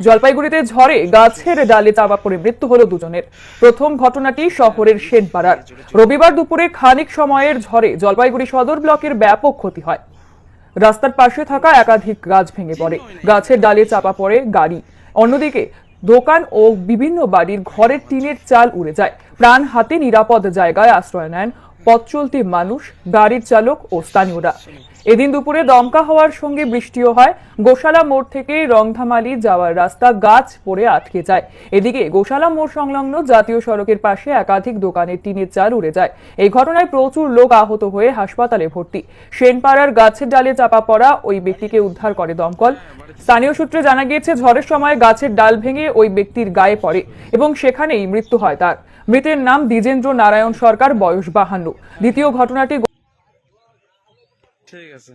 জলপাইগুড়িতে ঝড়ে গাছের ডালে চাপা পড়ে মৃত্যু হলো দুজনের। প্রথম ঘটনাটি শহরের সেনপাড়ার রবিবার দুপুরে খানিক সময়ের ঝড়ে জলপাইগুড়ি সদর ব্লকের ব্যাপক ক্ষতি হয়। রাস্তার পাশে থাকা একাধিক গাছ ভেঙে পড়ে। গাছের ডালে চাপা পড়ে গাড়ি। অন্যদিকে, দোকান ও বিভিন্ন বাড়ির ঘরের টিনের চাল উড়ে যায়। প্রাণ হাতে নিরাপদ জায়গায় আশ্রয় নেন পথ চলতি মানুষ, গাড়ির চালক ও স্থানীয়রা। এদিন দুপুরে দমকা হওয়ার সঙ্গে বৃষ্টিও হয়। গোশালা মোড় থেকে রংধামালি যাওয়ার রাস্তা গাছ পড়ে আটকে যায়। এদিকে গোশালা মোড় সংলগ্ন জাতীয় সড়কের পাশে একাধিক দোকানের টিনের চাল উড়ে যায়। এই ঘটনায় প্রচুর লোক আহত হয়ে হাসপাতালে ভর্তি। সেনপাড়ার গাছের ডালে চাপা পড়া ওই ব্যক্তিকে উদ্ধার করে দমকল। স্থানীয় সূত্রে জানা গিয়েছে, ঝড়ের সময় গাছের ডাল ভেঙে ওই ব্যক্তির গায়ে পড়ে এবং সেখানেই মৃত্যু হয় তার। মৃতের নাম দ্বিজেন্দ্র নারায়ণ সরকার, বয়স বাহান্ন। দ্বিতীয় ঘটনাটি ঠিক আছে।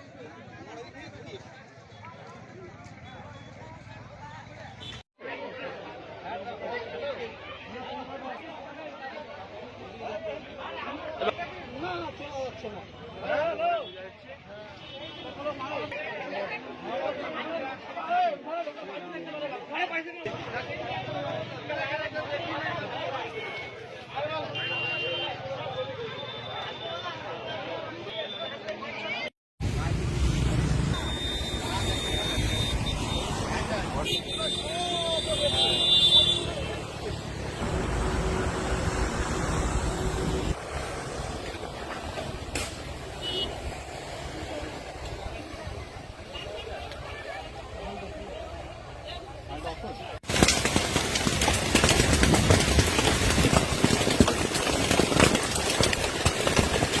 যাচ্ছে না